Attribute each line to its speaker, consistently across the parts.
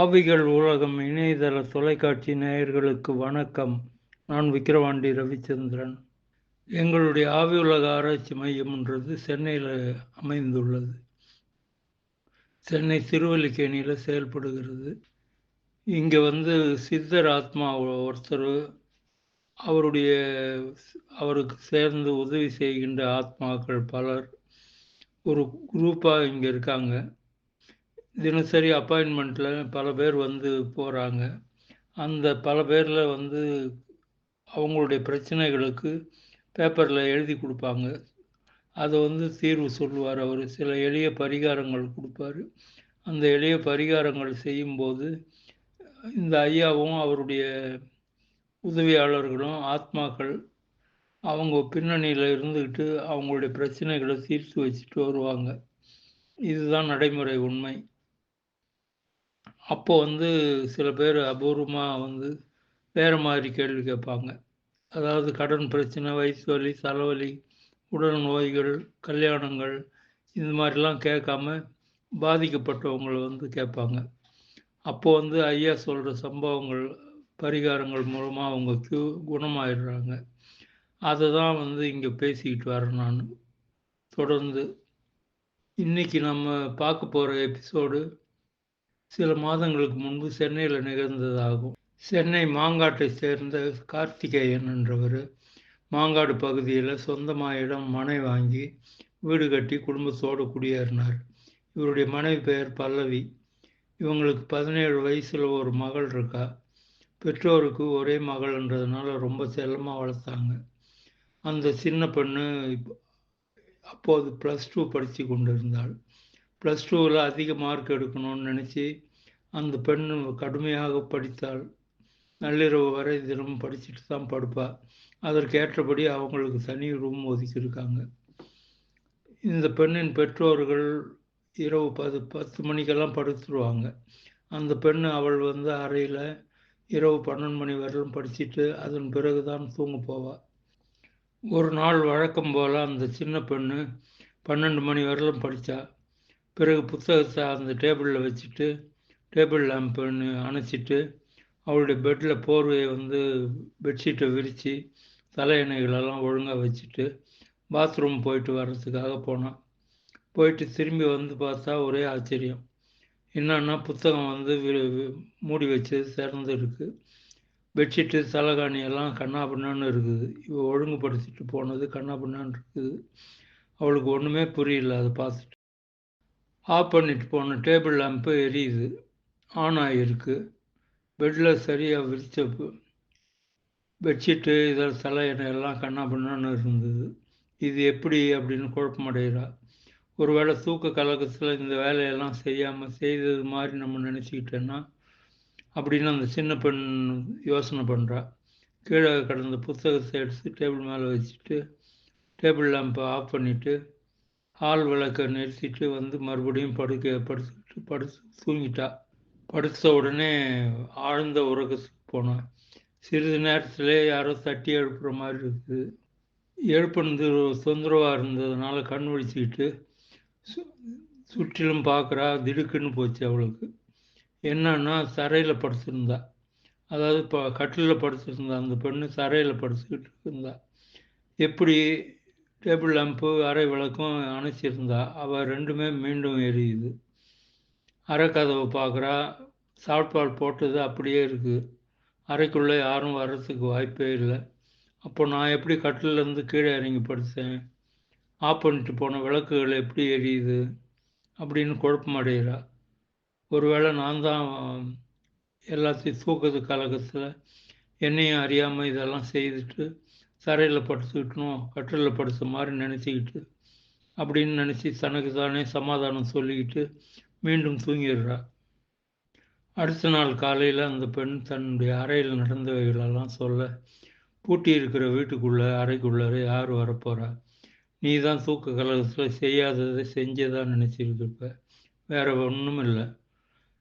Speaker 1: ஆவிகள் உலகம் இணையதள தொலைக்காட்சி நேயர்களுக்கு வணக்கம். நான் விக்கிரவாண்டி ரவிச்சந்திரன். எங்களுடைய ஆவி உலக ஆராய்ச்சி மையம்ன்றது சென்னையில் அமைந்துள்ளது. சென்னை திருவல்லிக்கேணியில் செயல்படுகிறது. இங்கே வந்து சித்தர் ஆத்மா ஒருத்தர் அவருடைய அவருக்கு சேர்ந்து உதவி செய்கின்ற ஆத்மாக்கள் பலர். ஒரு குரூப்பாக இங்கே இருக்காங்க. தினசரி அப்பாயின்மெண்ட்டில் பல பேர் வந்து போகிறாங்க அந்த பல பேரில் வந்து அவங்களுடைய பிரச்சனைகளுக்கு பேப்பரில் எழுதி கொடுப்பாங்க. அதை வந்து தீர்வு சொல்லுவார் அவர். சில எளிய பரிகாரங்கள் கொடுப்பார். அந்த எளிய பரிகாரங்கள் செய்யும்போது இந்த ஐயாவும் அவருடைய உதவியாளர்களும் ஆத்மாக்கள் அவங்க பின்னணியில் இருந்துக்கிட்டு அவங்களுடைய பிரச்சனைகளை தீர்த்து வச்சுட்டு வருவாங்க. இதுதான் நடைமுறை உண்மை. அப்போ வந்து சில பேர் அபூர்வமாக வந்து வேறு மாதிரி கேள்வி கேட்பாங்க. அதாவது கடன் பிரச்சனை வயிற்று வலி தலைவலி உடல் நோய்கள் கல்யாணங்கள் இந்த மாதிரிலாம் கேட்காம பாதிக்கப்பட்டவங்களை வந்து கேட்பாங்க. அப்போது வந்து ஐயா சொல்கிற சம்பவங்கள் பரிகாரங்கள் மூலமாக அவங்க கு குணமாயிடுறாங்க. அதை தான் வந்து இங்கே பேசிக்கிட்டு வரேன் நான். தொடர்ந்து இன்றைக்கி நம்ம பார்க்க போகிற எபிசோடு சில மாதங்களுக்கு முன்பு சென்னையில் நிகழ்ந்ததாகும். சென்னை மாங்காட்டை சேர்ந்த கார்த்திகேயன் என்றவர் மாங்காடு பகுதியில் சொந்தமாக இடம் மனை வாங்கி வீடு கட்டி குடும்பத்தோடு குடியேறினார். இவருடைய மனைவி பெயர் பல்லவி. இவங்களுக்கு பதினேழு வயசில் ஒரு மகள் இருக்கா. பெற்றோருக்கு ஒரே மகள்ன்றதுனால ரொம்ப செல்லமாக வளர்த்தாங்க. அந்த சின்ன பெண்ணு அப்போது ப்ளஸ் டூ படித்து கொண்டு இருந்தாள் ப்ளஸ் டூவில் அதிக மார்க் எடுக்கணும்னு நினச்சி அந்த பெண் கடுமையாக படித்தாள். நள்ளிரவு வரை தினமும் படிச்சுட்டு தான் படுப்பாள் அதற்கு ஏற்றபடி அவங்களுக்கு தனி ரூம் ஒதுக்கியிருக்காங்க. இந்த பெண்ணின் பெற்றோர்கள் இரவு பத்து பத்து மணிக்கெல்லாம் படுத்துருவாங்க. அந்த பெண் அவள் வந்து அறையில் இரவு பன்னெண்டு மணி வரையிலும் படிச்சுட்டு அதன் பிறகு தான் தூங்க போவாள் ஒரு நாள் வழக்கம் போல் அந்த சின்ன பெண்ணு பன்னெண்டு மணி வரையிலும் படித்தா பிறகு புத்தகத்தை அந்த டேபிளில் வச்சுட்டு டேபிள் லேம்புன்னு அணைச்சிட்டு அவளுடைய பெட்டில் போர்வையை வந்து பெட்ஷீட்டை விரித்து தலையணைகளெல்லாம் ஒழுங்காக வச்சுட்டு பாத்ரூம் போயிட்டு வர்றதுக்காக போனான். போயிட்டு திரும்பி வந்து பார்த்தா ஒரே ஆச்சரியம். என்னன்னா புத்தகம் வந்து மூடி வச்சது திறந்து இருக்குது பெட்ஷீட்டு தலைகாணி எல்லாம் கண்ணா பண்ணான்னு இருக்குது. இவ ஒழுங்குபடுத்திட்டு போனது கண்ணாபண்ணான்னு இருக்குது. அவளுக்கு ஒன்றுமே புரியல அதை பார்த்துட்டு. ஆஃப் பண்ணிட்டு போன டேபிள் லேம்பு எரியுது. ஆன் ஆகிருக்கு பெட்டில் சரியாக விரிச்சப்பு. பெட்ஷீட்டு இதில் தலை எல்லாம் கண்ணா பண்ணான்னு இருந்தது. இது எப்படி அப்படின்னு குழப்பமடைகிறா. ஒருவேளை தூக்க கலக்கத்தில் இந்த வேலையெல்லாம் செய்யாமல் செய்தது மாதிரி நம்ம நினச்சிக்கிட்டோன்னா அப்படின்னு அந்த சின்ன பெண் யோசனை பண்ணுறா கீழே கடந்த புத்தகத்தை எடுத்து டேபிள் மேலே வச்சுட்டு டேபிள் லேம்பை ஆஃப் பண்ணிவிட்டு ஆள் விளக்கை நிறுத்திட்டு வந்து மறுபடியும் படுக்க படுத்துக்கிட்டு படுத்து தூங்கிட்டா. படுத்த உடனே ஆழ்ந்த உறக்கத்துக்கு போனேன். சிறிது நேரத்திலே யாரோ தட்டி எழுப்புற மாதிரி இருக்குது. எழுப்புனது தொந்தரவாக இருந்ததுனால கண் விழிச்சிக்கிட்டு சுற்றிலும் பார்க்குறா திடுக்குன்னு போச்சு அவளுக்கு. என்னன்னா தரையில் படுத்திருந்தா. அதாவது இப்போ கட்டிலில் படுத்திருந்தா. அந்த பெண்ணு தரையில் படுத்துக்கிட்டு இருந்தா. எப்படி டேபிள் லேம்ப்பு அரை விளக்கும் அணைச்சிருந்தா அவள் ரெண்டுமே மீண்டும் எரியுது. அரை கதவை பார்க்குறா சாப்பாடு போட்டது அப்படியே இருக்குது அறைக்குள்ளே யாரும் வர்றதுக்கு வாய்ப்பே இல்லை. அப்போ நான் எப்படி கட்டிலேருந்து கீழே இறங்கி படுத்தேன்? ஆஃப் பண்ணிட்டு போன விளக்குகள் எப்படி எரியுது? அப்படின்னு குழப்பமடைகிறா ஒருவேளை நான் தான் எல்லாத்தையும் தூக்கத்து கலக்கத்தில். என்னையும் அறியாமல் இதெல்லாம் செய்துட்டு தரையில் படுத்துக்கிட்டணும் கட்டிலில் படுத்த மாதிரி நினச்சிக்கிட்டு அப்படின்னு நினச்சி தனக்கு தானே சமாதானம் சொல்லிக்கிட்டு மீண்டும் தூங்கிடுறா. அடுத்த நாள் காலையில் அந்த பெண் தன்னுடைய அறையில் நடந்தவைகளெல்லாம் சொல்ல பூட்டி இருக்கிற வீட்டுக்குள்ளே அறைக்குள்ளார யார் வரப்போகிறா நீ தான் தூக்க கலகத்தில் செய்யாததை செஞ்சதாக நினச்சிருக்கப்ப வேற ஒன்றும் இல்லை.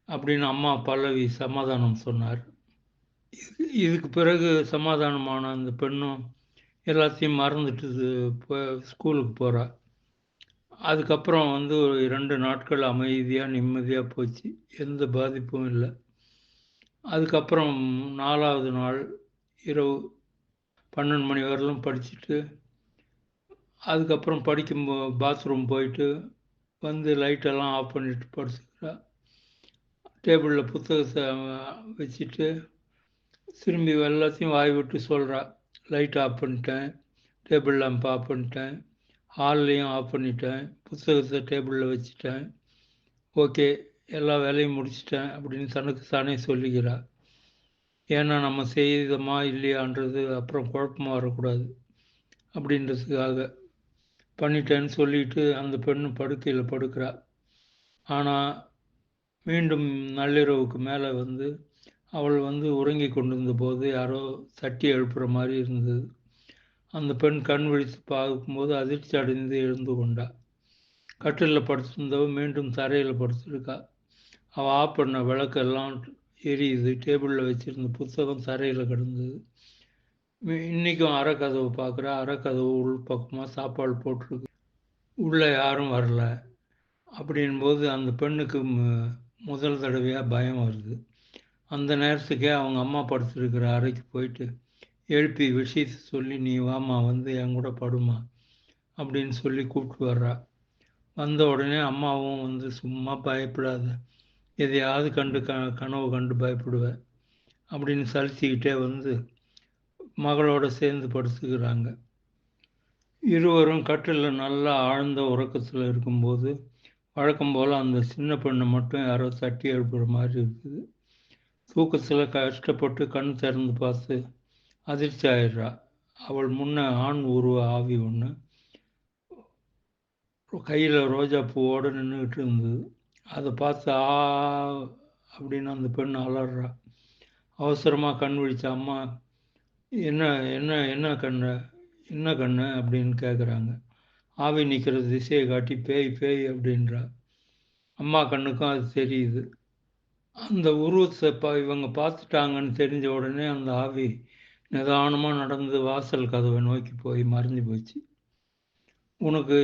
Speaker 1: அப்படின்னு அம்மா பல்லவி சமாதானம் சொன்னார். இதுக்கு பிறகு சமாதானமான அந்த பெண்ணும் எல்லாத்தையும் மறந்துட்டு ஸ்கூலுக்கு போகிறா அதுக்கப்புறம் வந்து ஒரு இரண்டு நாட்கள் அமைதியாக நிம்மதியாக போச்சு. எந்த பாதிப்பும் இல்லை. அதுக்கப்புறம் நாலாவது நாள் இரவு பன்னெண்டு மணி வரலும் படிச்சுட்டு அதுக்கப்புறம் படிக்கும் பாத்ரூம் போயிட்டு வந்து லைட்டெல்லாம் ஆஃப் பண்ணிட்டு படுத்துக்கிறா. டேபிளில் புத்தகத்தை வச்சுட்டு திரும்பி எல்லாத்தையும் வாய் விட்டு சொல்கிறா லைட் ஆஃப் பண்ணிட்டேன் டேபிள் லேம்ப் ஆஃப் பண்ணிட்டேன் ஹால்லையும் ஆஃப் பண்ணிட்டேன் புத்தகத்தை டேபிளில் வச்சுட்டேன். ஓகே எல்லா வேலையும் முடிச்சிட்டேன் அப்படின்னு தனக்கு தானே சொல்லிக்கிறா ஏன்னா நம்ம செய்தோமா இல்லையான்றது அப்புறம் குழப்பமாக வரக்கூடாது அப்படின்றதுக்காக பண்ணிட்டேன்னு சொல்லிட்டு அந்த பெண்ணு படுக்கையில் படுக்கிறா ஆனால் மீண்டும் நள்ளிரவுக்கு மேலே வந்து அவள் வந்து உறங்கி கொண்டிருந்த போது யாரோ தட்டி எழுப்புற மாதிரி இருந்தது. அந்த பெண் கண் விழித்து பார்க்கும்போது அதிர்ச்சி அடைந்து எழுந்து கொண்டா. கட்டிலில் படுத்திருந்தவ மீண்டும் தரையில் படுத்திருக்கா. அவள் ஆஃப் பண்ண விளக்கெல்லாம் எரியுது. டேபிளில் வச்சுருந்த புத்தகம் தரையில் கிடந்தது. இன்றைக்கும் அறக்கதவு பார்க்குறா அறக்கதவு உள் பக்கமாக சாப்பாடு போட்டிருக்கு. உள்ளே யாரும் வரல. அப்படின்போது அந்த பெண்ணுக்கு முதல் தடவையாக பயம் வருது. அந்த நேரத்துக்கே அவங்க அம்மா படுத்துருக்கிற அறைக்கு போயிட்டு எழுப்பி விஷயத்தை சொல்லி நீ வாமா வந்து என் கூட படுமா அப்படின்னு சொல்லி கூப்பிட்டு வர்றா. வந்த உடனே அம்மாவும் வந்து சும்மா பயப்படாத எதையாவது கண்டு க கனவு கண்டு பயப்படுவேன் அப்படின்னு சலிச்சுக்கிட்டே வந்து மகளோட சேர்ந்து படுத்துக்கிறாங்க. இருவரும் கட்டில் நல்லா ஆழ்ந்த உறக்கத்தில் இருக்கும்போது வழக்கம் போல் அந்த சின்ன பெண்ணை மட்டும் யாரோ தட்டி எழுப்புற மாதிரி இருக்குது. தூக்கத்தில் கஷ்டப்பட்டு கண் திறந்து பார்த்து அதிர்ச்சி ஆயிடுறா. அவள் முன்ன ஆண் உருவ ஆவி ஒன்று கையில் ரோஜா பூவோடு நின்றுக்கிட்டு இருந்தது. அதை பார்த்து ஆ அப்படின்னு அந்த பெண் அலறா அவசரமாக கண் விழிச்ச அம்மா என்ன என்ன என்ன கண்ண? என்ன கண்ணு? அப்படின்னு கேட்குறாங்க ஆவி நிற்கிற திசையை காட்டி பேய் பேய் அப்படின்றா. அம்மா கண்ணுக்கும் அது தெரியுது. அந்த உருவத்தை இப்போ இவங்க பார்த்துட்டாங்கன்னு தெரிஞ்ச உடனே அந்த ஆவி நிதானமாக நடந்து வாசல் கதவை நோக்கி போய் மறைஞ்சு போச்சு. உனக்கு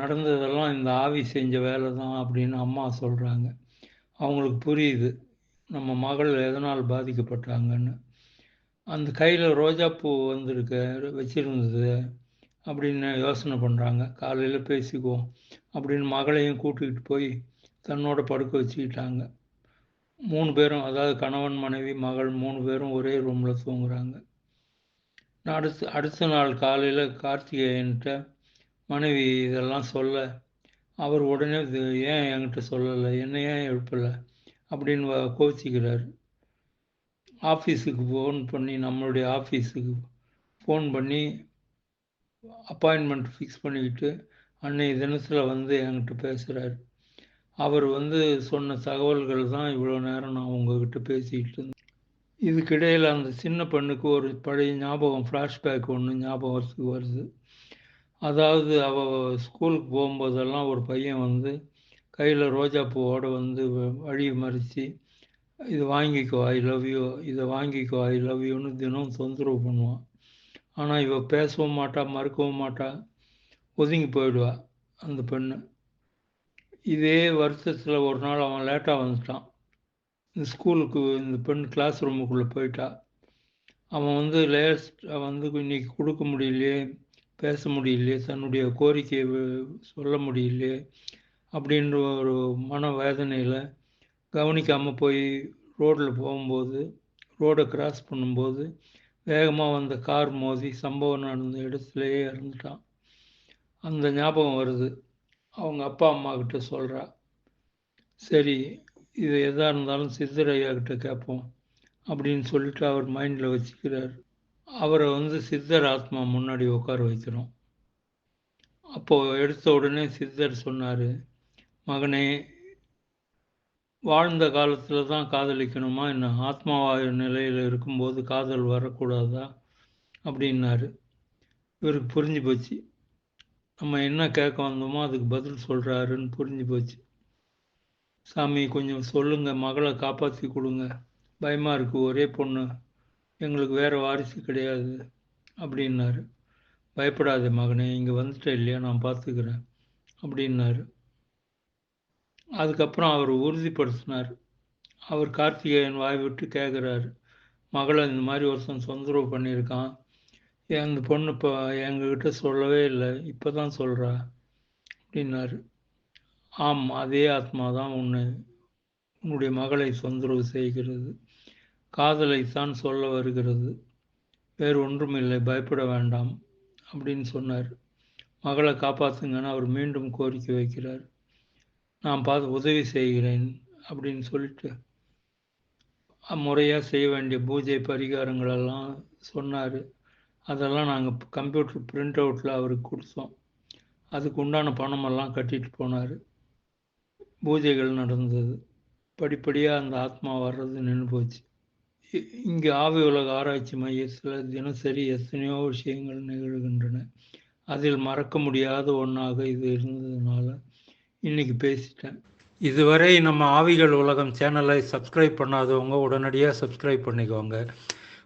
Speaker 1: நடந்ததெல்லாம் இந்த ஆவி செஞ்ச வேலை தான் அப்படின்னு அம்மா சொல்கிறாங்க அவங்களுக்கு புரியுது. நம்ம மகள் எதனால் பாதிக்கப்பட்டாங்கன்னு. அந்த கையில் ரோஜாப்பூ வந்திருக்க வச்சுருந்தது அப்படின்னு யோசனை பண்ணுறாங்க காலையில் பேசிக்குவோம் அப்படின்னு மகளையும் கூட்டிகிட்டு போய் தன்னோட படுக்க வச்சுக்கிட்டாங்க. மூணு பேரும் அதாவது கணவன் மனைவி மகள் மூணு பேரும் ஒரே ரூமில் தூங்குறாங்க. அடுத்து அடுத்த நாள் காலையில் கார்த்திகேயன்கிட்ட மனைவி இதெல்லாம் சொல்ல அவர் உடனே இது ஏன் என்கிட்ட சொல்லலை? என்ன ஏன் எழுப்பலை? அப்படின்னு கோச்சிக்கிறார் ஆஃபீஸுக்கு ஃபோன் பண்ணி நம்மளுடைய ஆஃபீஸுக்கு ஃபோன் பண்ணி அப்பாயின்மெண்ட் ஃபிக்ஸ் பண்ணிக்கிட்டு அன்னைய தினத்தில் வந்து என்கிட்ட பேசுகிறார் அவர் வந்து சொன்ன தகவல்கள் தான் இவ்வளோ நேரம் நான் உங்ககிட்ட பேசிக்கிட்டு இருந்தேன். இதுக்கிடையில் அந்த சின்ன பெண்ணுக்கு ஒரு பழைய ஞாபகம் ஃப்ளாஷ்பேக் ஒன்று ஞாபகத்துக்கு வருது. அதாவது அவள் ஸ்கூலுக்கு போகும்போதெல்லாம் ஒரு பையன் வந்து கையில் ரோஜா பூவோடு வந்து வழி மறித்து இது வாங்கிக்கோ ஐ லவ் யூ இதை வாங்கிக்கோ ஐ லவ் யூன்னு தினம் தொந்தரவு பண்ணுவான் ஆனால் இவள் பேசவும் மாட்டா மறுக்கவும் மாட்டா ஒதுங்கி போயிடுவா அந்த பெண்ணு. இதே வருஷத்தில் ஒரு நாள் அவன் லேட்டாக வந்துட்டான். இந்த ஸ்கூலுக்கு இந்த பெண் கிளாஸ் ரூமுக்குள்ளே போயிட்டா. அவன் வந்து லேஸ்ட் வந்து இன்னைக்கு கொடுக்க முடியலையே பேச முடியலையே தன்னுடைய கோரிக்கையை சொல்ல முடியலையே அப்படின்ற ஒரு மன வேதனையில் கவனிக்காமல் போய் ரோட்டில் போகும்போது ரோடை கிராஸ் பண்ணும்போது வேகமாக வந்த கார் மோதி சம்பவம் நடந்த இடத்துலையே இறந்துட்டான். அந்த ஞாபகம் வருது. அவங்க அப்பா அம்மா கிட்ட சொல்கிறா சரி இது எதாக இருந்தாலும் சித்தரையா கிட்ட கேட்போம் அப்படின்னு சொல்லிட்டு அவர் மைண்டில் வச்சுக்கிறார். அவரை வந்து சித்தர் ஆத்மா முன்னாடி உட்கார வைக்கிறோம் அப்போது எடுத்த உடனே சித்தர் சொன்னார் மகனே வாழ்ந்த காலத்தில் தான் காதலிக்கணுமா? என்ன ஆத்மாவாய நிலையில் இருக்கும்போது காதல் வரக்கூடாதா? அப்படின்னாரு. இவருக்கு புரிஞ்சு போச்சு. நம்ம என்ன கேட்க வந்தோமோ அதுக்கு பதில் சொல்கிறாருன்னு புரிஞ்சு போச்சு. சாமி கொஞ்சம் சொல்லுங்கள் மகளை காப்பாற்றி கொடுங்க. பயமாக இருக்குது ஒரே பொண்ணு. எங்களுக்கு வேறு வாரிசு கிடையாது. அப்படின்னாரு. பயப்படாத மகனே. இங்கே வந்துட்டேன் இல்லையா? நான் பார்த்துக்கிறேன் அப்படின்னாரு. அதுக்கப்புறம் அவர் உறுதிப்படுத்தினார். அவர் கார்த்திகேயன் வாய் விட்டு கேட்குறாரு மகளை இந்த மாதிரி ஒருத்தன் தொந்தரவு பண்ணியிருக்கான். எங்கள் பொண்ணு இப்போ எங்ககிட்ட சொல்லவே இல்லை. இப்போ தான் சொல்கிறா அப்படின்னாரு. ஆம் அதே ஆத்மா தான் உன்னை உன்னுடைய மகளை தொந்தரவு செய்கிறது. காதலைத்தான் சொல்ல வருகிறது. வேறு ஒன்றும் இல்லை பயப்பட வேண்டாம் அப்படின்னு சொன்னார். மகளை காப்பாற்றுங்கன்னு அவர் மீண்டும் கோரிக்கை வைக்கிறார். நான் பார்த்து உதவி செய்கிறேன் அப்படின்னு சொல்லிட்டு முறையாக செய்ய வேண்டிய பூஜை பரிகாரங்களெல்லாம் சொன்னார். அதெல்லாம் நாங்கள் கம்ப்யூட்டர் பிரிண்ட் அவுட்டில் அவருக்கு கொடுத்தோம். அதுக்கு உண்டான பணமெல்லாம் கட்டிட்டு போனார். பூஜைகள் நடந்தது. படிப்படியாக அந்த ஆத்மா வர்றது நின்று போச்சு. இங்கே ஆவி உலக ஆராய்ச்சி மையத்தில் தினசரி எத்தனையோ விஷயங்கள் நிகழ்கின்றன. அதில் மறக்க முடியாத ஒன்றாக இது இருந்ததுனால இன்னைக்கு பேசிட்டேன். இதுவரை நம்ம ஆவிகள் உலகம் சேனலை சப்ஸ்கிரைப் பண்ணாதவங்க உடனடியாக சப்ஸ்கிரைப் பண்ணிக்கோங்க.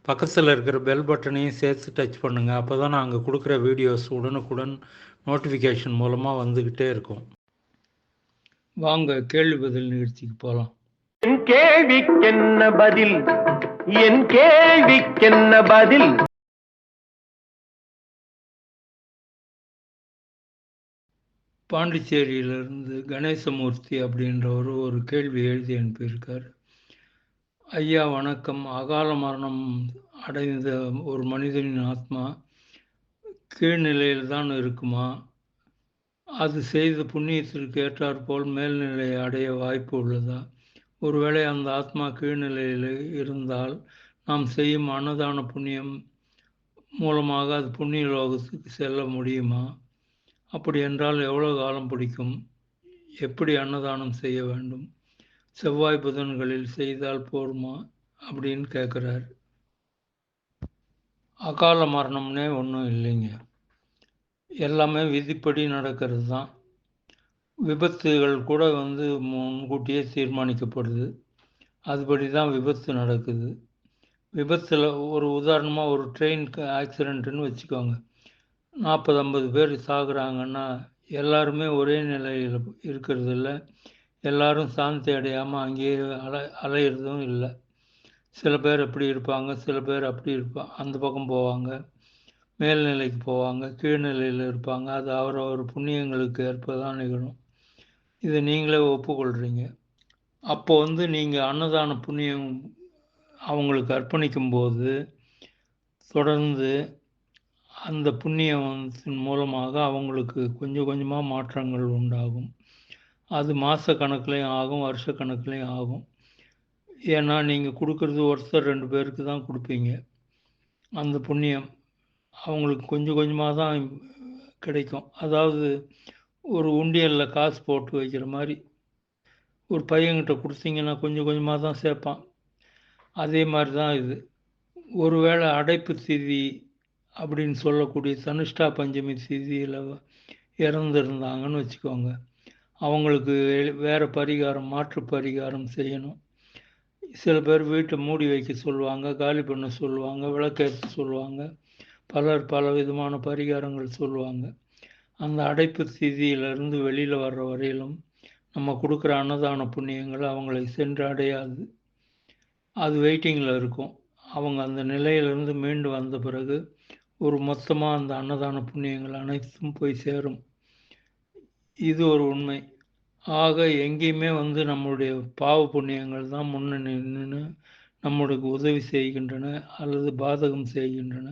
Speaker 1: பக்கத்தில் இருக்கிற பெல் பட்டனையும் சேர்த்து டச் பண்ணுங்கள் அப்போ தான் நாங்கள் கொடுக்குற வீடியோஸ் உடனுக்குடன் நோட்டிஃபிகேஷன் மூலமாக வந்துக்கிட்டே இருக்கும். வாங்க கேள்வி பதில் நிகழ்ச்சிக்கு போகலாம்
Speaker 2: என் கேள்விக்கென்ன பதில்? என் கேள்விக்கென்ன பதில்?
Speaker 1: பாண்டிச்சேரியிலிருந்து கணேசமூர்த்தி அப்படின்றவர் ஒரு கேள்வி எழுதி அனுப்பியிருக்கார். ஐயா வணக்கம். அகால மரணம் அடைந்த ஒரு மனிதனின் ஆத்மா கீழ்நிலையில் தான் இருக்குமா? அது செய்த புண்ணியத்திற்கு ஏற்றாற்போல் மேல்நிலை அடைய வாய்ப்பு உள்ளதா? ஒருவேளை அந்த ஆத்மா கீழ்நிலையில் இருந்தால் நாம் செய்யும் அன்னதான புண்ணியம் மூலமாக அது புண்ணிய லோகத்துக்கு செல்ல முடியுமா? அப்படி என்றால் எவ்வளோ காலம் பிடிக்கும்? எப்படி அன்னதானம் செய்ய வேண்டும்? செவ்வாய் புதன்களில் செய்தால் போருமா? அப்படின்னு கேட்குறாரு அகால மரணம்னே ஒன்றும் இல்லைங்க. எல்லாமே விதிப்படி நடக்கிறது தான் விபத்துகள் கூட வந்து முன்கூட்டியே தீர்மானிக்கப்படுது. அதுபடி தான் விபத்து நடக்குது. விபத்தில் ஒரு உதாரணமாக ஒரு ட்ரெயின் ஆக்சிடெண்ட்டுன்னு வச்சுக்கோங்க. நாற்பது ஐம்பது பேர் சாகுறாங்கன்னா எல்லாருமே ஒரே நிலையில் இருக்கிறது இல்லை. எல்லாரும் சாந்தி அடையாமல் அங்கேயே அலை அலையிறதும் இல்லை. சில பேர் எப்படி இருப்பாங்க சில பேர் அப்படி இருப்பாங்க அந்த பக்கம் போவாங்க மேல்நிலைக்கு போவாங்க கீழ்நிலையில் இருப்பாங்க. அது அவரவர் புண்ணியங்களுக்கு ஏற்ப தான் நிகழும். இதை நீங்களே ஒப்புக்கொள்கிறீங்க அப்போ வந்து நீங்கள் அன்னதான புண்ணியம் அவங்களுக்கு அர்ப்பணிக்கும் போது தொடர்ந்து அந்த புண்ணியத்தின் மூலமாக அவங்களுக்கு கொஞ்சம் கொஞ்சமாக மாற்றங்கள் உண்டாகும். அது மாத கணக்குலேயும் ஆகும் வருஷ கணக்குலேயும் ஆகும். ஏன்னா நீங்கள் கொடுக்குறது ஒருத்தர் ரெண்டு பேருக்கு தான் கொடுப்பீங்க. அந்த புண்ணியம் அவங்களுக்கு கொஞ்சம் கொஞ்சமாக தான் கிடைக்கும். அதாவது ஒரு உண்டியலில் காசு போட்டு வைக்கிற மாதிரி. ஒரு பையன்கிட்ட கொடுத்தீங்கன்னா கொஞ்சம் கொஞ்சமாக தான் சேர்ப்பான். அதே மாதிரி தான் இது. ஒருவேளை அடைப்பு திதி அப்படின்னு சொல்லக்கூடிய தனுஷ்டா பஞ்சமி திதியில் இறந்துருந்தாங்கன்னு வச்சுக்கோங்க. அவங்களுக்கு வேறு பரிகாரம் மாற்று பரிகாரம் செய்யணும். சில பேர் வீட்டை மூடி வைக்க சொல்லுவாங்க காலி பண்ண சொல்லுவாங்க விளக்கேற்ற சொல்லுவாங்க. பலர் பல விதமான பரிகாரங்கள் சொல்லுவாங்க. அந்த அடைப்பு ஸ்திதியிலிருந்து வெளியில் வர்ற வரையிலும் நம்ம கொடுக்குற அன்னதான புண்ணியங்கள் அவங்களை சென்று அடையாது. அது வெயிட்டிங்கில் இருக்கும். அவங்க அந்த நிலையிலிருந்து மீண்டு வந்த பிறகு ஒரு மொத்தமாக அந்த அன்னதான புண்ணியங்கள் அனைத்தும் போய் சேரும். இது ஒரு உண்மை. ஆக எங்கேயுமே வந்து நம்மளுடைய பாவ புண்ணியங்கள் தான் முன்ன நின்று நம்மளுக்கு உதவி செய்கின்றன அல்லது பாதகம் செய்கின்றன.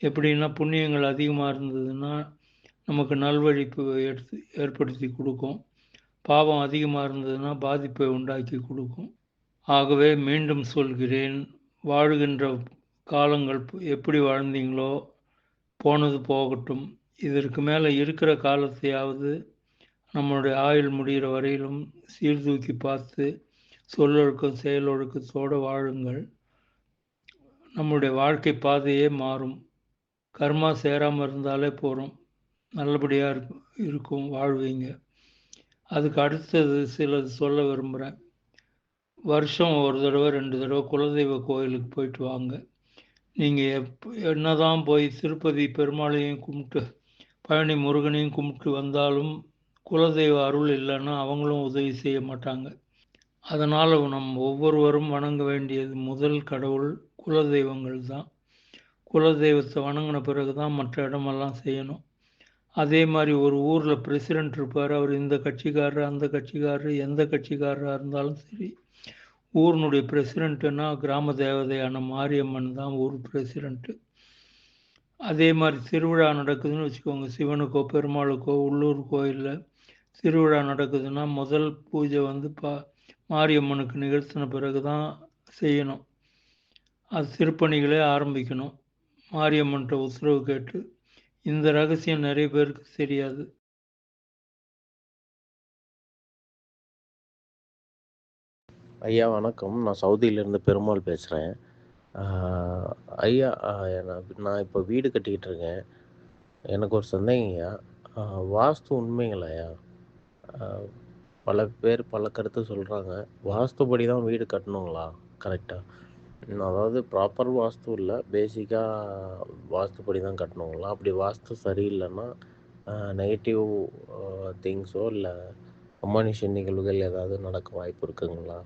Speaker 1: எப்படின்னா புண்ணியங்கள் அதிகமாக இருந்ததுன்னா நமக்கு நல்வழிப்பு எடுத்து ஏற்படுத்தி கொடுக்கும். பாவம் அதிகமாக இருந்ததுன்னா பாதிப்பை உண்டாக்கி கொடுக்கும். ஆகவே மீண்டும் சொல்கிறேன் வாழ்கின்ற காலங்கள் எப்படி வாழ்ந்தீங்களோ போனது போகட்டும். இதற்கு மேலே இருக்கிற காலத்தையாவது நம்மளுடைய ஆயுள் முடிகிற வரையிலும் சீர்தூக்கி பார்த்து சொல்லொழுக்கம் செயலொழுக்கத்தோடு வாழுங்கள். நம்முடைய வாழ்க்கை பாதையே மாறும். கர்மா சேராமல் இருந்தாலே போகிறோம் நல்லபடியாக இருக்கும் வாழ்வீங்க. அதுக்கு அடுத்தது சிலது சொல்ல விரும்புகிறேன் வருஷம் ஒரு தடவை ரெண்டு தடவை குலதெய்வ கோயிலுக்கு போயிட்டு வாங்க. நீங்கள் எப் என்ன தான் போய் திருப்பதி பெருமாளையும் கும்பிட்டு பழனி முருகனையும் கும்பிட்டு வந்தாலும் குலதெய்வ அருள் இல்லைன்னா அவங்களும் உதவி செய்ய மாட்டாங்க. அதனால் நம் ஒவ்வொருவரும் வணங்க வேண்டியது முதல் கடவுள் குலதெய்வங்கள் தான். குலதெய்வத்தை வணங்கின பிறகு தான் மற்ற இடமெல்லாம் செய்யணும். அதே மாதிரி ஒரு ஊரில் பிரசிடெண்ட் இருப்பார் அவர் இந்த கட்சிக்காரர் அந்த கட்சிக்காரர் எந்த கட்சிக்காரராக இருந்தாலும் சரி ஊரினுடைய பிரசிடெண்ட்டுன்னா கிராம தேவதையான மாரியம்மன் தான் ஊர் பிரசிடெண்ட்டு அதே மாதிரி திருவிழா நடக்குதுன்னு வச்சுக்கோங்க. சிவனுக்கோ பெருமாளுக்கோ உள்ளூர் கோயிலில் திருவிழா நடக்குதுன்னா முதல் பூஜை வந்து பா மாரியம்மனுக்கு நிகழ்த்தின பிறகு தான் செய்யணும். அது திருப்பணிகளே ஆரம்பிக்கணும். மாரியம்மன்ட்ட உத்தரவு கேட்டு இந்த ரகசியம் நிறைய பேருக்கு தெரியாது.
Speaker 3: ஐயா வணக்கம். நான் சவுதியிலேருந்து பெருமாள் பேசுகிறேன் ஐயா நான் நான் இப்போ வீடு கட்டிக்கிட்டு இருக்கேன். எனக்கு ஒரு சந்தேகங்கய்யா. வாஸ்து உண்மைங்களா ஐயா? பல பேர் பல கருத்து சொல்கிறாங்க வாஸ்துபடி தான் வீடு கட்டணுங்களா? கரெக்டாக அதாவது ப்ராப்பர் வாஸ்து இல்லை பேசிக்காக வாஸ்துபடி தான் கட்டணுங்களா? அப்படி வாஸ்து சரியில்லைன்னா நெகட்டிவ் திங்ஸோ இல்லை அமானுஷ நிகழ்வுகள் ஏதாவது நடக்க வாய்ப்பு இருக்குங்களா?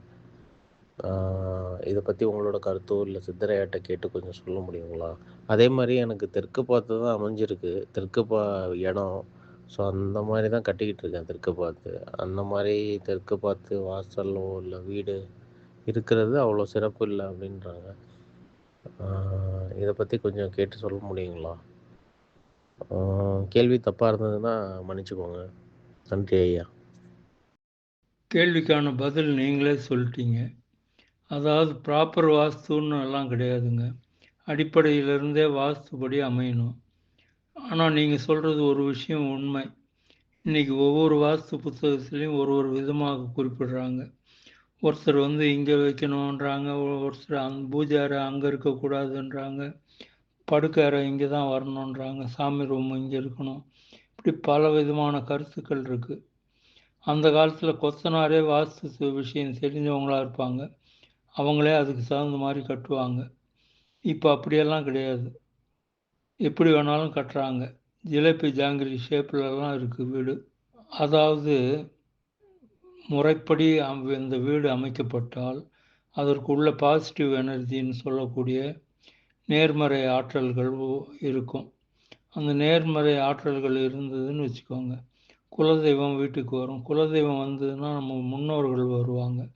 Speaker 3: இதை பற்றி உங்களோட கருத்தோ இல்லை சித்தரையாட்ட கேட்டு கொஞ்சம் சொல்ல முடியுங்களா? அதே மாதிரி எனக்கு தெற்கு பார்த்து தான் அமைஞ்சிருக்கு. தெற்கு பா இடம் ஸோ அந்த மாதிரி தான் கட்டிக்கிட்டு இருக்கேன் தெற்கு பார்த்து. அந்த மாதிரி தெற்கு பார்த்து வாசலோ இல்லை வீடு இருக்கிறது அவ்வளோ சிறப்பு இல்லை அப்படின்றாங்க. இதை பற்றி கொஞ்சம் கேட்டு சொல்ல முடியுங்களா? கேள்வி தப்பாக இருந்ததுன்னா மன்னிச்சுக்கோங்க. நன்றி ஐயா.
Speaker 1: கேள்விக்கான பதில் நீங்களே சொல்லிட்டீங்க. அதாவது ப்ராப்பர் வாஸ்துன்னு எல்லாம் கிடையாதுங்க. அடிப்படையிலிருந்தே வாஸ்துபடி அமையணும். ஆனால் நீங்கள் சொல்கிறது ஒரு விஷயம் உண்மை. இன்றைக்கி ஒவ்வொரு வாஸ்து புத்தகத்துலேயும் ஒரு ஒரு விதமாக குறிப்பிடுறாங்க. ஒருத்தர் வந்து இங்கே வைக்கணுன்றாங்க ஒருத்தர் அங் பூஜாரை அங்கே இருக்கக்கூடாதுன்றாங்க படுக்கறை இங்கே தான் வரணுன்றாங்க சாமி ரூம் இங்கே இருக்கணும். இப்படி பல விதமான கருத்துக்கள் இருக்குது அந்த காலத்தில் கொத்தனாரே வாஸ்து விஷயம் தெரிஞ்சவங்களாக இருப்பாங்க. அவங்களே அதுக்கு தகுந்த மாதிரி கட்டுவாங்க. இப்போ அப்படியெல்லாம் கிடையாது. எப்படி வேணாலும் கட்டுறாங்க. ஜிலேபி ஜாங்கிரி ஷேப்பிலலாம் இருக்குது வீடு. அதாவது முறைப்படி அம்- இந்த வீடு அமைக்கப்பட்டால் அதற்குள்ள பாசிட்டிவ் எனர்ஜின்னு சொல்லக்கூடிய நேர்மறை ஆற்றல்கள் இருக்கும். அந்த நேர்மறை ஆற்றல்கள் இருந்ததுன்னு வச்சுக்கோங்க. குலதெய்வம் வீட்டுக்கு வரும். குலதெய்வம் வந்ததுன்னா நம்ம முன்னோர்கள் வருவாங்க.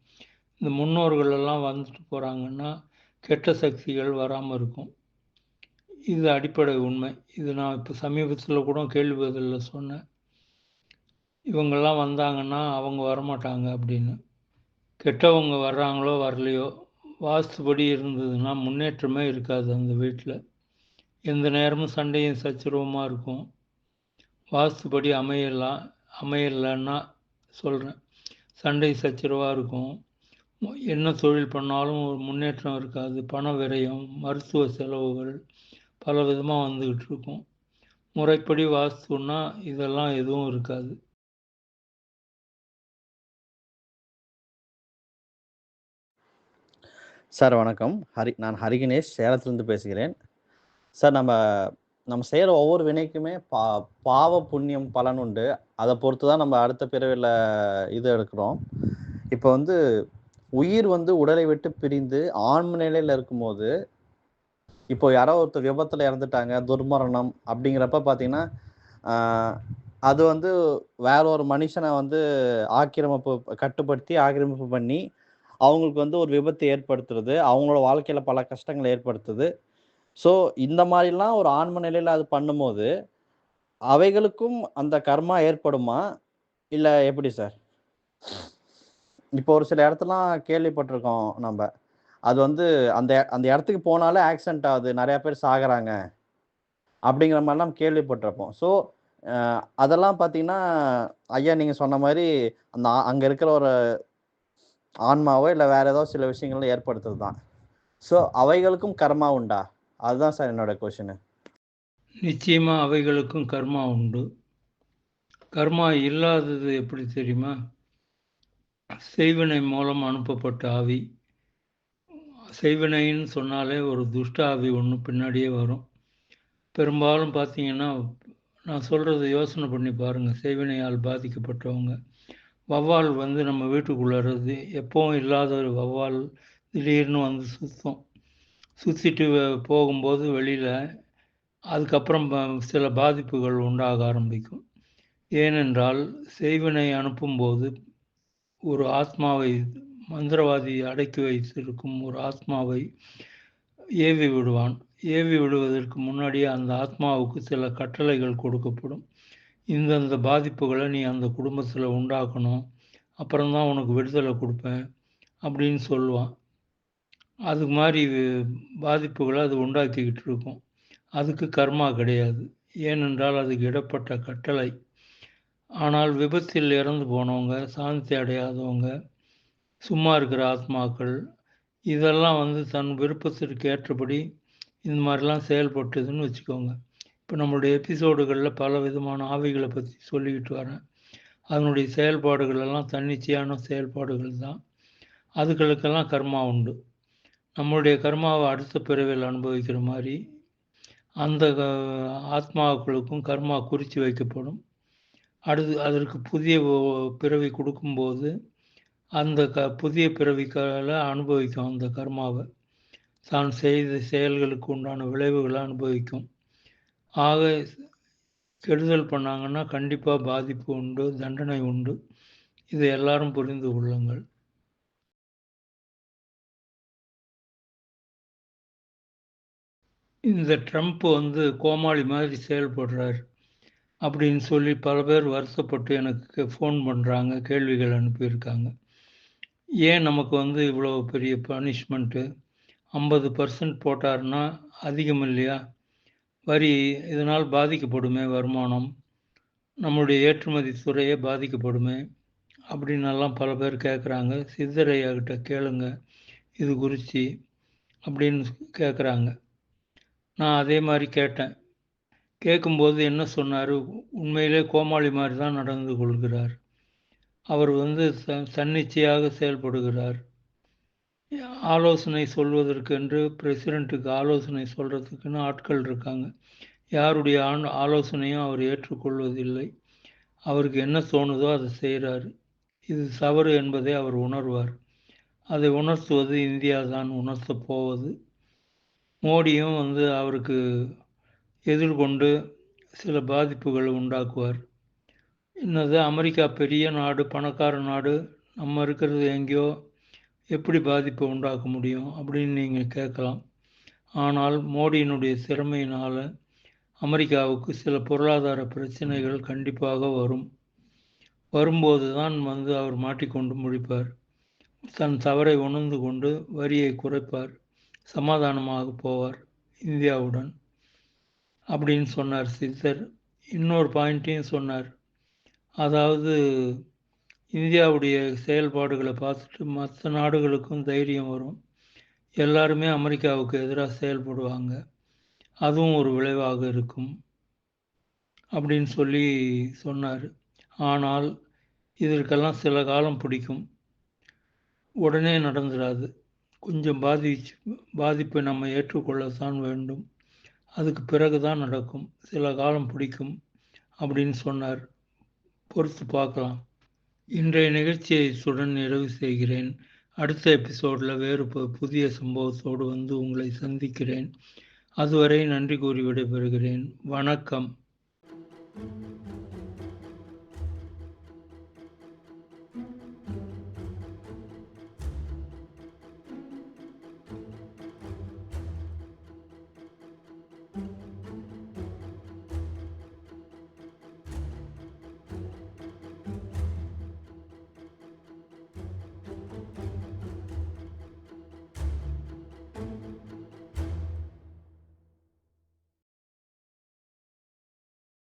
Speaker 1: இந்த முன்னோர்கள் எல்லாம் வந்துட்டு போகிறாங்கன்னா கெட்ட சக்திகள் வராமல் இருக்கும். இது அடிப்படை உண்மை. இது நான் இப்போ சமீபத்தில் கூட கேள்வி பதிலில் சொன்னேன். இவங்கெல்லாம் வந்தாங்கன்னா அவங்க வரமாட்டாங்க அப்படின்னு. கெட்டவங்க வர்றாங்களோ வரலையோ வாஸ்துபடி இருந்ததுன்னா முன்னேற்றமே இருக்காது அந்த வீட்டில் எந்த நேரமும் சண்டையும் சச்சரவுமாக இருக்கும். வாஸ்துபடி அமையலாம் அமையலைன்னா சொல்கிறேன் சண்டை சச்சரவாக இருக்கும். என்ன தொழில் பண்ணாலும் ஒரு முன்னேற்றம் இருக்காது. பண விரயம் மருத்துவ செலவுகள் பல விதமாக வந்துக்கிட்டு இருக்கும் முறைப்படி வாஸ்துன்னா இதெல்லாம் எதுவும் இருக்காது.
Speaker 4: சார் வணக்கம். ஹரி நான் ஹரிகணேஷ் சேலத்திலிருந்து பேசுகிறேன். சார் நம்ம நம்ம செய்கிற ஒவ்வொரு வினைக்குமே பா பாவ புண்ணியம் பலன் உண்டு. அதை பொறுத்து தான் நம்ம அடுத்த பிறவியில் இது எடுக்கிறோம். இப்போ வந்து உயிர் வந்து உடலை விட்டு பிரிந்து ஆன்ம நிலையில் இருக்கும்போது இப்போ யாரோ ஒருத்தர் விபத்தில் இறந்துட்டாங்க துர்மரணம் அப்படிங்கிறப்ப பார்த்தீங்கன்னா அது வந்து வேற ஒரு மனுஷனை வந்து ஆக்கிரமிப்பு கட்டுப்படுத்தி ஆக்கிரமிப்பு பண்ணி அவங்களுக்கு வந்து ஒரு விபத்து ஏற்படுத்துறது அவங்களோட வாழ்க்கையில் பல கஷ்டங்களை ஏற்படுத்துது. ஸோ இந்த மாதிரிலாம் ஒரு ஆன்ம நிலையில் அது பண்ணும்போது அவைகளுக்கும் அந்த கர்மா ஏற்படுமா? இல்லை எப்படி சார்? இப்போ ஒரு சில இடத்துலாம் கேள்விப்பட்டிருக்கோம் நம்ம. அது வந்து அந்த அந்த இடத்துக்கு போனாலே ஆக்சிடென்ட் ஆகுது. நிறைய பேர் சாகிறாங்க. அப்படிங்கிற மாதிரிலாம் கேள்விப்பட்டிருப்போம். ஸோ அதெல்லாம் பார்த்தீங்கன்னா ஐயா நீங்கள் சொன்ன மாதிரி அந்த அங்கே இருக்கிற ஒரு ஆன்மாவோ இல்லை வேற ஏதோ சில விஷயங்களை ஏற்படுத்துறது தான். ஸோ அவைகளுக்கும் கர்மா உண்டா? அதுதான் சார் என்னோட கொஷின்
Speaker 1: நிச்சயமாக அவைகளுக்கும் கர்மா உண்டு. கர்மா இல்லாதது எப்படி தெரியுமா? செய்வினை மூலம் அனுப்பப்பட்ட ஆவி. செய்வினைன்னு சொன்னாலே ஒரு துஷ்டாவி ஒன்று பின்னாடியே வரும். பெரும்பாலும் பார்த்தீங்கன்னா நான் சொல்கிறத யோசனை பண்ணி பாருங்கள் செய்வினையால் பாதிக்கப்பட்டவங்க. வௌவால் வந்து நம்ம வீட்டுக்குள்ளே எப்போவும் இல்லாத ஒரு வௌவால் திடீர்னு வந்து சுத்தம். சுற்றிட்டு போகும்போது வெளியில் அதுக்கப்புறம் சில பாதிப்புகள் உண்டாக ஆரம்பிக்கும். ஏனென்றால் செய்வினை அனுப்பும்போது ஒரு ஆத்மாவை மந்திரவாதி அடக்கி வைத்திருக்கும் ஒரு ஆத்மாவை ஏவி விடுவான். ஏவி விடுவதற்கு முன்னாடியே அந்த ஆத்மாவுக்கு சில கட்டளைகள் கொடுக்கப்படும். இந்தந்த பாதிப்புகளை நீ அந்த குடும்பத்தில் உண்டாக்கணும். அப்புறம்தான் உனக்கு விடுதலை கொடுப்பேன் அப்படின்னு சொல்லுவான். அது மாதிரி பாதிப்புகளை அது உண்டாக்கிக்கிட்டு இருக்கும். அதுக்கு கர்மா கிடையாது. ஏனென்றால் அதுக்கு இடப்பட்ட கட்டளை. ஆனால் விபத்தில் இறந்து போனவங்க சாந்தி அடையாதவங்க சும்மா இருக்கிற ஆத்மாக்கள் இதெல்லாம் வந்து தன் விருப்பத்திற்கு ஏற்றபடி இந்த மாதிரிலாம் செயல்பட்டுதுன்னு வச்சுக்கோங்க. இப்போ நம்மளுடைய எபிசோடுகளில் பல விதமான ஆவிகளை பற்றி சொல்லிக்கிட்டு வரேன். அதனுடைய செயல்பாடுகள் எல்லாம் தன்னிச்சையான செயல்பாடுகள் தான். அதுகளுக்கெல்லாம் கர்மா உண்டு. நம்மளுடைய கர்மாவை அடுத்த பிறவியில் அனுபவிக்கிற மாதிரி அந்த ஆத்மாக்களுக்கும் கர்மா குறித்து வைக்கப்படும். அடுத்து அதற்கு புதிய பிறவி கொடுக்கும்போது அந்த க புதிய பிறவிக்கால அனுபவிக்கும் அந்த கர்மாவை. தான் செய்த செயல்களுக்கு உண்டான விளைவுகளை அனுபவிக்கும். ஆக கெடுதல் பண்ணாங்கன்னா கண்டிப்பாக பாதிப்பு உண்டு தண்டனை உண்டு. இதை எல்லாரும் புரிந்து கொள்ளுங்கள். இந்த ட்ரம்ப் வந்து கோமாளி மாதிரி செயல்படுறார். அப்படின்னு சொல்லி பல பேர் வருத்தப்பட்டு எனக்கு ஃபோன் பண்ணுறாங்க கேள்விகள் அனுப்பியிருக்காங்க. ஏன் நமக்கு வந்து இவ்வளோ பெரிய பனிஷ்மெண்ட்டு ஐம்பது பர்சன்ட் போட்டாருன்னா அதிகம் இல்லையா? வரி இதனால் பாதிக்கப்படுமே வருமானம். நம்முடைய ஏற்றுமதி துறையே பாதிக்கப்படுமே அப்படின்னெல்லாம் பல பேர் கேட்குறாங்க சித்தரையாகிட்ட கேளுங்க இது குறித்து அப்படின்னு கேட்குறாங்க நான் அதே மாதிரி கேட்டேன். கேட்கும்போது என்ன சொன்னார்? உண்மையிலே கோமாளி மாதிரி தான் நடந்து கொள்கிறார். அவர் வந்து தன்னிச்சையாக செயல்படுகிறார். ஆலோசனை சொல்வதற்கென்று பிரசிடெண்ட்டுக்கு ஆலோசனை சொல்கிறதுக்குன்னு ஆட்கள் இருக்காங்க. யாருடைய ஆண் ஆலோசனையும் அவர் ஏற்றுக்கொள்வதில்லை. அவருக்கு என்ன தோணுதோ அதை செய்கிறாரு இது தவறு என்பதை அவர் உணர்வார். அதை உணர்த்துவது இந்தியா தான் உணர்த்தப் போவது. மோடியும் வந்து அவருக்கு எதிர்கொண்டு சில பாதிப்புகளை உண்டாக்குவார். என்னது அமெரிக்கா பெரிய நாடு பணக்கார நாடு நம்ம இருக்கிறது எங்கேயோ எப்படி பாதிப்பை உண்டாக்க முடியும் அப்படின்னு நீங்கள் கேட்கலாம். ஆனால் மோடியினுடைய திறமையினால் அமெரிக்காவுக்கு சில பொருளாதார பிரச்சனைகள் கண்டிப்பாக வரும். வரும்போது தான் வந்து அவர் மாட்டிக்கொண்டு முடிப்பார். தன் தவறை உணர்ந்து கொண்டு வரியை குறைப்பார். சமாதானமாக போவார் இந்தியாவுடன். அப்படின்னு சொன்னார் சித்தர். இன்னொரு பாயிண்ட்டையும் சொன்னார். அதாவது இந்தியாவுடைய செயல்பாடுகளை பார்த்துட்டு மற்ற நாடுகளுக்கும் தைரியம் வரும். எல்லாருமே அமெரிக்காவுக்கு எதிராக செயல்படுவாங்க. அதுவும் ஒரு விளைவாக இருக்கும். அப்படின்னு சொல்லி சொன்னார். ஆனால் இதற்கெல்லாம் சில காலம் பிடிக்கும். உடனே நடந்துடாது கொஞ்சம் பாதிச்சு பாதிப்பை நம்ம ஏற்றுக்கொள்ளத்தான் வேண்டும். அதுக்கு பிறகு தான் நடக்கும். சில காலம் பிடிக்கும் அப்படின்னு சொன்னார். பொறுத்து பார்க்கலாம். இன்றைய நிகழ்ச்சியை சுடன் நிறைவு செய்கிறேன். அடுத்த எபிசோடில் வேறு புதிய சம்பவத்தோடு வந்து உங்களை சந்திக்கிறேன். அதுவரை நன்றி கூறி விடைபெறுகிறேன். வணக்கம்.